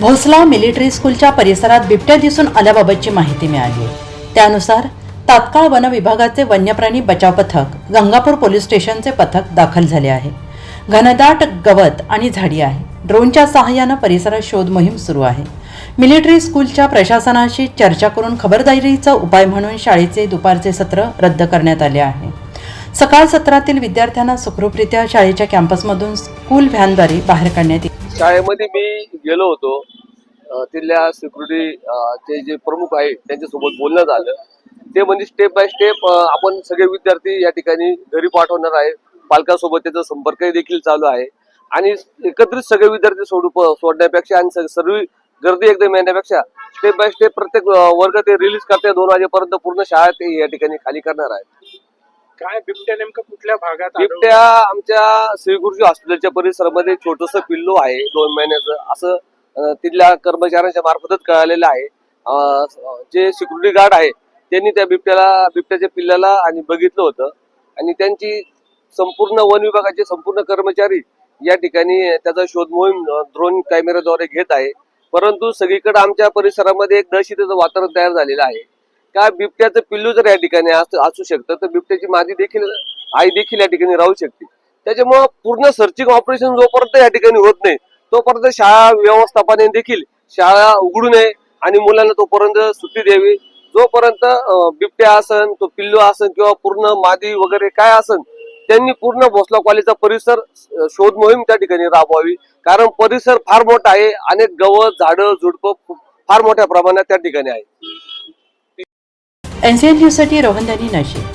Bhosla military स्कूलच्या परिसरात बिबट्या दिसून आल्याबाबतची माहिती मिळाली. त्यानुसार तात्काळ वन विभागाचे वन्यप्राणी बचाव पथक गंगापूर पोलीस स्टेशनचे पथक दाखल झाले आहे. घनदाट गवत आणि झाडी आहे. ड्रोनच्या सहाय्यानं परिसरात शोध मोहीम सुरू आहे. मिलिटरी स्कूलच्या प्रशासनाशी चर्चा करून खबरदारीचा उपाय म्हणून शाळेचे दुपारचे सत्र रद्द करण्यात आले आहे. सकाळ सत्रातील विद्यार्थ्यांना सुखरूपरित्या शाळेच्या कॅम्पसमधून स्कूल व्हॅनद्वारे बाहेर काढण्यात येईल शाळेमध्ये मी गेलो होतो. तिथल्या सिक्युरिटी चे जे प्रमुख आहे त्यांच्यासोबत बोलणं झालं. ते म्हणजे स्टेप बाय स्टेप आपण सगळे विद्यार्थी या ठिकाणी घरी पाठवणार आहे. पालकांसोबत त्याचा संपर्कही देखील चालू आहे. आणि एकत्रित सगळे विद्यार्थी सोडू सोडण्यापेक्षा आणि सर्व गर्दी एकदम येण्यापेक्षा स्टेप बाय स्टेप प्रत्येक वर्ग ते रिलीज करते. दोन वाजेपर्यंत पूर्ण शाळा ते या ठिकाणी खाली करणार आहे. काय बिबट्या नेमकं कुठल्या भागात बिबट्या आमच्या श्री गुरुजी हॉस्पिटलच्या परिसरामध्ये छोटस पिल्लू आहे दोन महिन्याचं. असं तिथल्या कर्मचाऱ्यांच्या मार्फतच कळालेलं आहे. जे सिक्युरिटी गार्ड आहे त्यांनी त्या बिबट्याला बिबट्याच्या पिल्लाला आणि बघितलं होतं. आणि त्यांची संपूर्ण वन विभागाचे संपूर्ण कर्मचारी या ठिकाणी त्याचा शोध मोहीम ड्रोन कॅमेऱ्याद्वारे घेत आहे. परंतु सगळीकडे आमच्या परिसरामध्ये एक दहशतीचं वातावरण तयार झालेलं आहे. का बिबट्याचं पिल्लू जर या ठिकाणी असू शकतं तर बिबट्याची मादी देखील आई देखील या ठिकाणी राहू शकते. त्याच्यामुळं पूर्ण सर्चिंग ऑपरेशन जोपर्यंत या ठिकाणी होत नाही तोपर्यंत शाळा व्यवस्थापने देखील शाळा उघडू नये आणि मुलांना तोपर्यंत सुट्टी द्यावी. जोपर्यंत बिबट्या असन तो पिल्लू असन किंवा पूर्ण मादी वगैरे काय असन त्यांनी पूर्ण भोसला कॉलेजचा परिसर शोध मोहीम त्या ठिकाणी राबवावी. कारण परिसर फार मोठा आहे. अनेक गवत झाडं झुडपं फार मोठ्या प्रमाणात त्या ठिकाणी आहे. एनसीएन न्यूजसाठी रोहन दानी नाशिक.